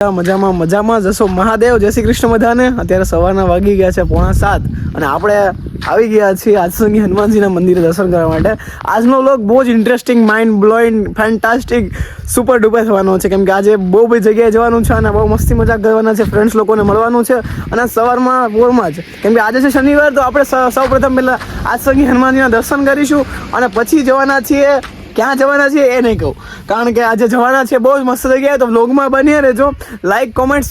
મજામાં મજામાં જશો મહાદેવ, જય શ્રી કૃષ્ણ બધાને. અત્યારે સવારના વાગી ગયા છે પોણા સાત અને આપણે આવી ગયા છીએ આજસંગી હનુમાનજીના મંદિરે દર્શન કરવા માટે. આજનો લોક બહુ જ interesting mind blowing fantastic super duper થવાનો છે. કેમ કે આજે બહુ બધી જગ્યાએ જવાનું છે અને બહુ મસ્તી મજાક કરવાના છે. ફ્રેન્ડ્સ લોકોને મળવાનું છે અને સવારમાં પોરમાં જ. કેમ કે આજે છે શનિવાર, તો આપણે સૌ પ્રથમ પહેલાં આજસંગી હનુમાનજીના દર્શન કરીશું અને પછી જવાના છીએ ક્યાં જવાના છે એ નહીં કહું. કારણ કે આજે જવાના છે, બહુ જ મસ્ત જગ્યાએ તો વ્લોગમાં બની રહેજો. લાઈક કોમેન્ટ્સ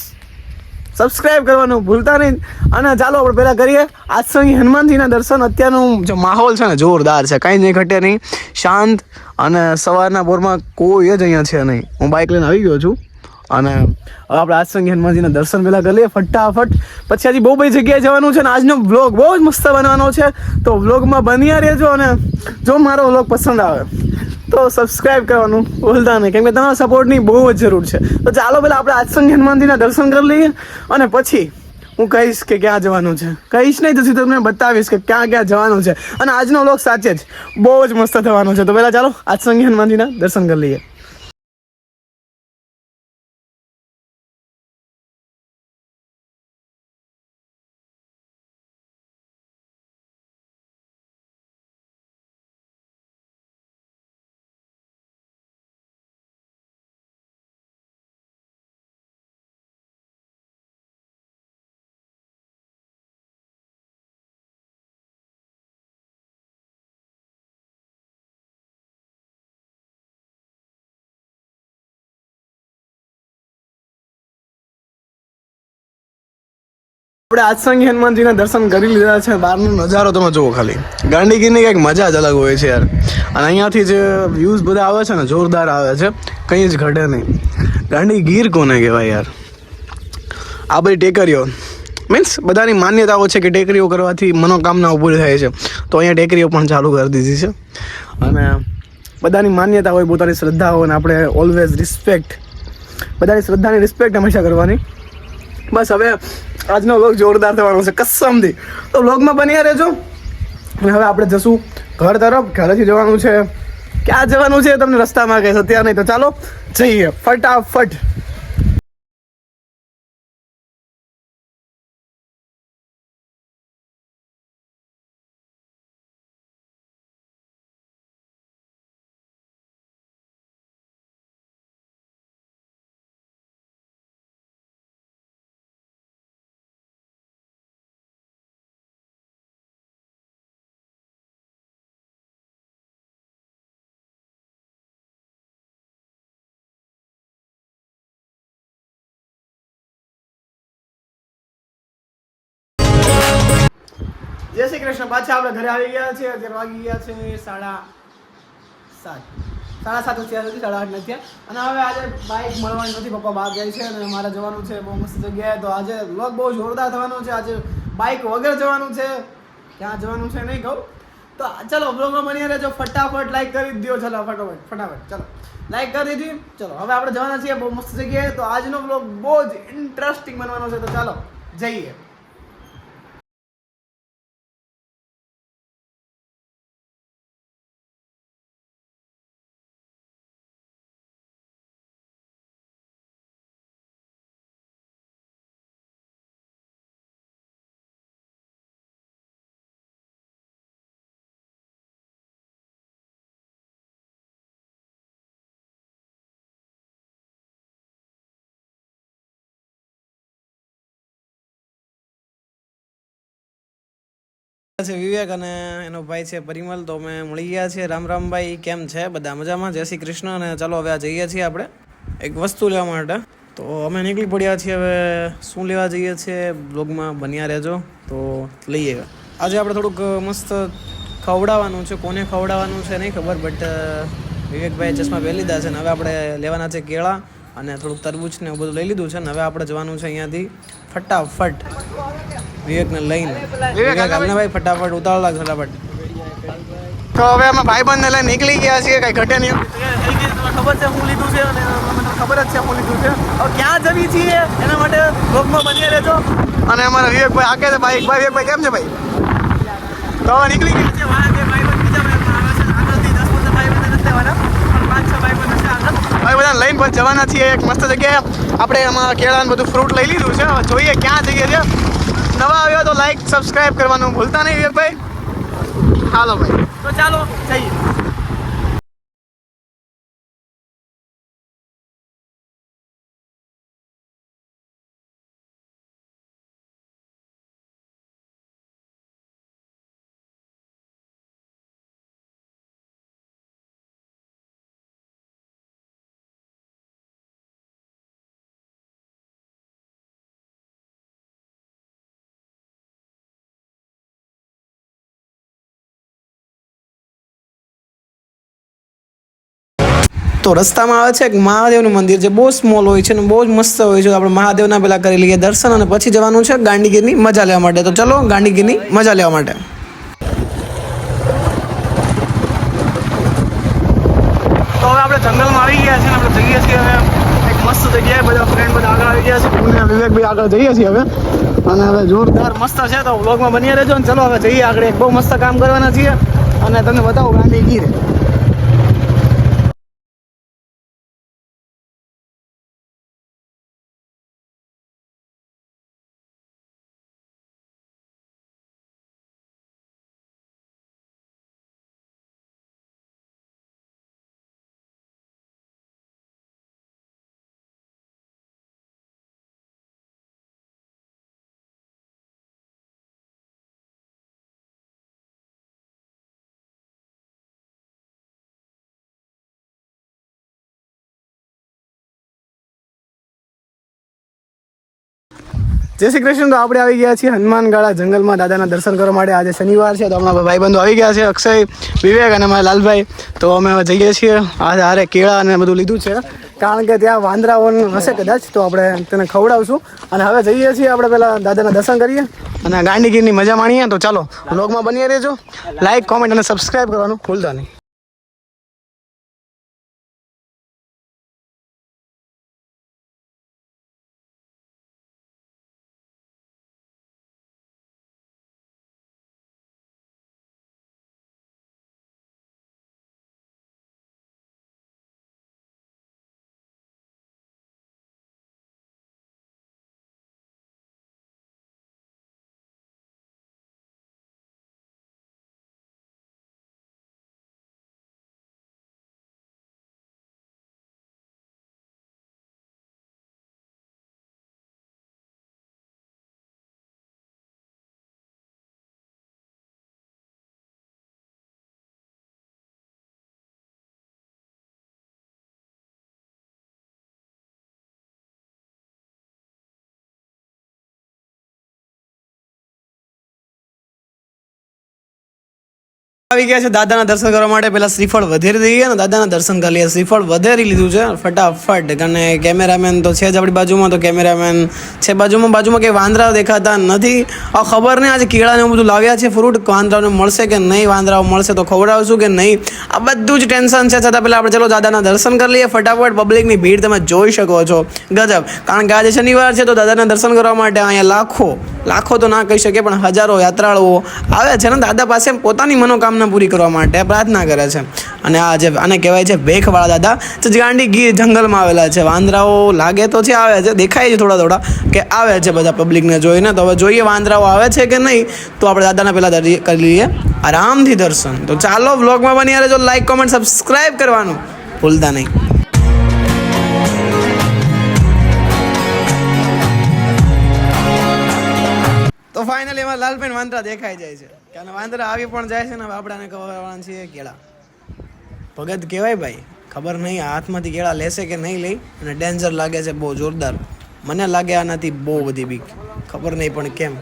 સબસ્ક્રાઈબ કરવાનું ભૂલતા નહીં. અને ચાલો આપણે પહેલાં કરીએ. આજ હનુમાનજીના દર્શન. અત્યારનું જે માહોલ છે ને, જોરદાર છે. કાંઈ નહીં ઘટે નહીં. શાંત અને સવારના બોરમાં કોઈ જ અહીંયા છે નહીં. હું બાઇક લઈને આવી ગયો છું. અને હવે આપણે આજ સંગી હનુમાનજીના દર્શન પહેલાં કરી લઈએ. ફટાફટ. પછી હજી બહુ બધી જગ્યાએ જવાનું છે અને આજનો વ્લોગ બહુ જ મસ્ત બનવાનો છે. તો વ્લોગમાં બન્યા રહેજો અને જો મારો વ્લોગ પસંદ આવે. તો સબસ્ક્રાઇબ કરવાનું ભૂલતા નહીં. કેમ કે તમારા સપોર્ટની બહુ જ જરૂર છે. તો ચાલો પહેલાં આપણે આજસંગ હનુમાનજીના દર્શન કરી લઈએ અને પછી હું કહીશ કે ક્યાં જવાનું છે. કહીશ નહીં તો તમને બતાવીશ કે ક્યાં ક્યાં જવાનું છે. અને આજનો લોક સાચે જ બહુ જ મસ્ત થવાનો છે. તો પહેલાં ચાલો આજસંગી હનુમાનજીના દર્શન કરી લઈએ. આપણે આજસંગી હનુમાનજીના દર્શન કરી લીધા છે, બહારનો નજારો તમે જુઓ ખાલી. ગાંડીગીરની કંઈક મજા જ અલગ હોય છે યાર. અને અહીંયાથી જે વ્યૂઝ બધા આવે છે ને, જોરદાર આવે છે, કંઈ જ ઘટે નહીં. ગાંડીગીર કોને કહેવાય યાર? આ બધી ટેકરીઓ મીન્સ બધાની માન્યતાઓ છે કે ટેકરીઓ કરવાથી મનોકામના ઊભી થાય છે. તો અહીંયા ટેકરીઓ પણ ચાલુ કરી દીધી છે. અને બધાની માન્યતા હોય, પોતાની શ્રદ્ધા હોય અને આપણે ઓલવેઝ રિસ્પેક્ટ બધાની શ્રદ્ધાની રિસ્પેક્ટ હંમેશા કરવાની. બસ હવે આજનો વ્લોગ જોરદાર થવાનો છે, કસમથી. તો વ્લોગમાં બન્યા રહેજો. અને હવે આપણે જશું ઘર તરફ, ઘરેથી જવાનું છે. ક્યાં જવાનું છે તમને રસ્તામાં કહીશ અત્યારે નહીં તો ચાલો જઈએ. ફટાફટ. જય શ્રી કૃષ્ણ. પાછા આપણે ઘરે આવી ગયા છે અત્યારે વાગી ગયા છે સાડા સાત. સાડા સાત થયા સુધી, સાડા આઠ નથી અને હવે આજે બાઇક મળવાની નથી. પપ્પા બહાર જાય છે અને મારે જવાનું છે. બહુ મસ્ત જગ્યાએ. તો આજે વ્લોગ બહુ જોરદાર થવાનો છે. આજે બાઇક વગર જવાનું છે. ક્યાં જવાનું છે નહીં કહું. તો ચલો વ્લોગમાં બની રહેજો ફટાફટ લાઈક કરી દો. ચલો, ફટાફટ ફટાફટ. ચલો લાઈક કરી દીધી. ચલો, હવે આપણે જવાના છીએ બહુ મસ્ત જગ્યાએ. તો આજનો વ્લોગ બહુ જ ઇન્ટરેસ્ટિંગ બનવાનો છે. તો ચાલો, જઈએ. છે વિવેક અને એનો ભાઈ છે પરિમલ. તો અમે મળી ગયા છીએ. રામ રામભાઈ કેમ છે? બધા મજામાં? જય શ્રી કૃષ્ણ. અને ચાલો હવે આ જઈએ છીએ આપણે એક વસ્તુ લેવા માટે. તો અમે નીકળી પડ્યા છીએ હવે. શું લેવા જઈએ છીએ? બ્લોગમાં બન્યા રહેજો. તો લઈએ. આજે આપણે થોડુંક મસ્ત ખવડાવવાનું છે. કોને ખવડાવવાનું છે નહીં ખબર બટ વિવેકભાઈ ચશ્મા પહેરી લીધા છે ને હવે આપણે લેવાના છે કેળા અને થોડુંક તરબૂચ ને એવું બધું લઈ લીધું છે ને હવે આપણે જવાનું છે અહીંયાથી ફટાફટ. વિવેકને લઈને. વિવેક ભાઈ ફટાફટ ઉતાવળ લાગ ફટાફટ તો હવે અમે ભાઈબંધને લઈને નીકળી ગયા છીએ કઈ ઘટે નહીં. ખબર છે હું લીધું છે અને મને ખબર જ છે હું લીધું છે. હવે ક્યાં જવી છીએ? એના માટે બ્લોગમાં બની રહેજો. અને અમારા વિવેકભાઈ આકે છે ભાઈ ભાઈ વિવેકભાઈ કેમ છે ભાઈ? તો હવે નીકળી ગયા. છે વાહ જે ભાઈબંધ બીજા આવે છે. આગળથી દસ પંદર ભાઈબંધ નથી લેવાના પણ ભાઈ બધા લઈને પછી જવાના છીએ. એક મસ્ત જગ્યાએ આપણે એમાં કેળા ને બધું ફ્રૂટ લઈ લીધું છે. જોઈએ ક્યાં જઈએ છે નવા આવ્યો તો લાઈક સબસ્ક્રાઈબ કરવાનું ભૂલતા નહીં વિવેકભાઈ. હાલો ભાઈ. તો ચાલો જઈએ. તો રસ્તામાં આવે છે એક મહાદેવનું મંદિર જે બહુ સ્મોલ હોય છે અને બહુ જ મસ્ત હોય છે, આપણે મહાદેવના પેલા કરી લઈએ દર્શન અને પછી જવાનું છે ગાંડીગીરની મજા લેવા માટે. તો ચલો ગાંડીગીરની મજા લેવા માટે. તો હવે આપણે જંગલમાં આવી ગયા છે આપણે જઈએ છીએ હવે. એક મસ્ત જગ્યાએ બધા ફ્રેન્ડ બધા આગળ આવી ગયા છે. પૂર્ણ વિવેકભાઈ આગળ જઈએ છીએ હવે. અને હવે જોરદાર મસ્ત છે. તો વ્લોગમાં બની રહેજો ને. ચલો હવે જઈએ આગળ એક બહુ મસ્ત કામ કરવાના છીએ. અને તમને બતાવું ગાંધીગીર. જય શ્રી કૃષ્ણ. તો આપણે આવી ગયા છીએ હનુમાનગાળા જંગલમાં. દાદાના દર્શન કરવા માટે આજે શનિવાર છે. તો હમણાં ભાઈબંધો આવી ગયા છે. અક્ષય, વિવેક અને મારા લાલભાઈ. તો અમે જઈએ છીએ. આજે હારે કેળા અને બધું લીધું છે. કારણ કે ત્યાં વાંદરાઓ હશે કદાચ. તો આપણે તેને ખવડાવશું. અને હવે જઈએ છીએ આપણે પહેલાં દાદાના દર્શન કરીએ. અને ગાંડીગીરની મજા માણીએ. તો ચાલો બ્લોગમાં બની રહેજો. લાઇક કોમેન્ટ અને સબસ્ક્રાઈબ કરવાનું ભૂલતા નહીં. આવી ગયા છે દાદાના દર્શન કરવા માટે. પેલા શ્રીફળ વધેરી દઈએ ને દાદાના દર્શન કરી લઈએ. શ્રીફળ વધેરી લીધું છે. ફટાફટ. અને કેમેરામેન તો છે જ આપણી બાજુમાં. તો કેમેરામેન છે બાજુમાં. બાજુમાં કંઈ વાંદરા દેખાતા નથી. આ ખબર નહીં આજે કેળાને એવું બધું લાવ્યા છે ફ્રૂટ વાંદરાઓને મળશે કે નહીં? વાંદરાઓ મળશે તો ખવડાવશું કે નહીં? આ બધું જ ટેન્શન છે. છતાં પહેલાં આપણે ચલો દાદાના દર્શન કરી લઈએ. ફટાફટ પબ્લિકની ભીડ તમે જોઈ શકો છો. ગજબ. કારણ કે આજે શનિવાર છે તો દાદાના દર્શન કરવા માટે અહીંયા લાખો લાખો તો ના કહી શકે પણ હજારો યાત્રાળુઓ આવે છે ને દાદા પાસે પોતાની મનોકામના પૂરી કરવા માટે પ્રાર્થના કરે છે. અને આ જે આને કહેવાય છે ભેખવાળા દાદા. તો ગાંડી ગીર જંગલમાં આવેલા છે, વાંદરાઓ લાગે તો છે આવે છે, દેખાય છે થોડા થોડા કે આવે છે બધા પબ્લિકને જોઈને. તો હવે જોઈએ વાંદરાઓ આવે છે કે નહીં, તો આપણે દાદાના પહેલાં કરી લઈએ. આરામથી દર્શન. તો ચાલો બ્લોગમાં બની રહેજો લાઈક કોમેન્ટ સબસ્ક્રાઈબ કરવાનું ભૂલતા નહીં. તો ફાઇનલી એમાં લાલપેન વાંદરા દેખાઈ જાય છે. કારણ વાંદરા આવી પણ જાય છે ને, હવે ખબર વાળા છે કેળા. ભગત કહેવાય ભાઈ, ખબર નહીં હાથમાંથી કેળા લેશે કે નહીં લઈ, અને ડેન્જર લાગે છે બહુ જોરદાર. મને લાગે આનાથી બહુ બધી બીક. ખબર નહીં પણ કેમ.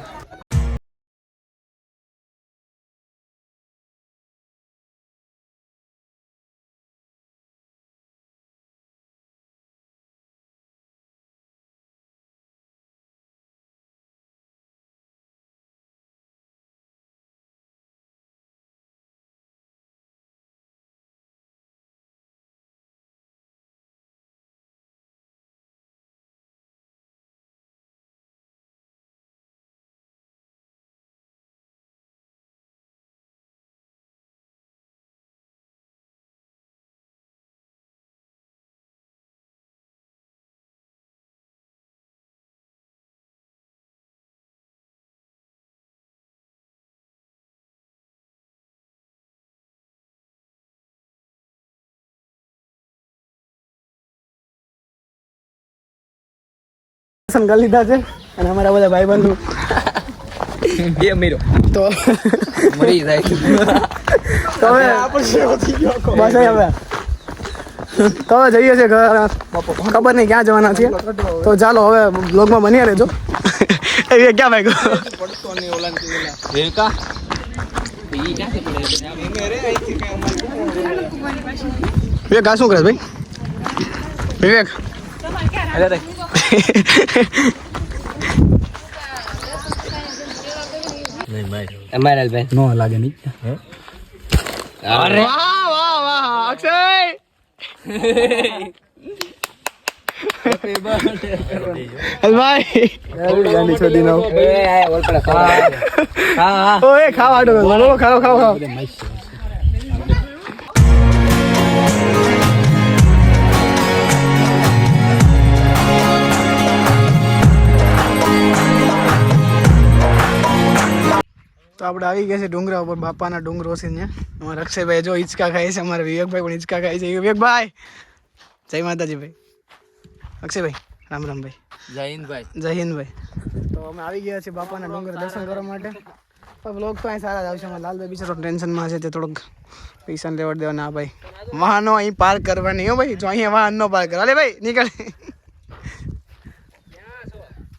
દર્શન કરી લીધા છે અને અમારા બધા ભાઈ બંધુ બે મીરો તો મરી જાય. તો હવે બસ હવે. તો હવે જઈએ છીએ ઘર. ખબર નહીં ક્યાં જવાના છીએ. તો ચાલો હવે બ્લોગમાં બની રહેજો. એ ક્યાં ભાઈ રેકા વિવેક આ શું કરે ભાઈ? વિવેક. અરે. અમારા ભાઈ. નો લાગે નહીં. અરે! વાહ વાહ વાહ અક્ષય! ભાઈ. ગાંડી છોડી નાવ હા હા. ઓય ખાવા તો આપણે આવી ગયા છે ડુંગરા ઉપર બાપાના ડુંગરો છે ત્યાં. અમારા અક્ષયભાઈ જો હિંચકા ખાય છે અમારા વિવેકભાઈ પણ હિંચકા ખાય છે. વિવેકભાઈ! જય માતાજી ભાઈ. અક્ષયભાઈ રામ રામ ભાઈ. જય હિન્દભાઈ જય હિન્દભાઈ તો અમે આવી ગયા છીએ બાપાના ડુંગર દર્શન કરવા માટે. તો બ્લોગ તો અહીં સારા જ આવશે. અમારા લાલભાઈ બિચારો ટેન્શનમાં છે તે થોડોક પૈસા લેવડ દેવા ના ભાઈ વાહનો અહીં પાર્ક કરવાની. હો ભાઈ જો અહીંયા વાહન નો પાર્ક કરે. અલે ભાઈ નીકળે.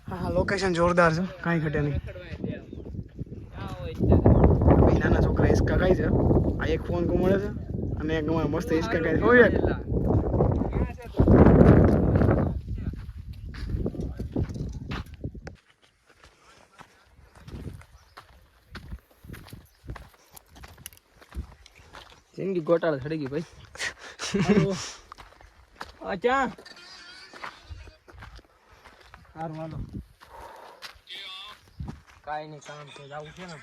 હા લોકેશન જોરદાર છે. કાંઈ ઘટે નહીં. ભાઈ નાના છોકરા હિસકા ખાય છે. આ એક ફોન મળે છે અને એક ગમે મસ્ત હિસકા ખાય છે. હોય જિંદગી ગોટાળા ચડી ગઈ ભાઈ. અચ્છા સારું હાલો. કાંઈ નહીં કામ તો જવું છે ને.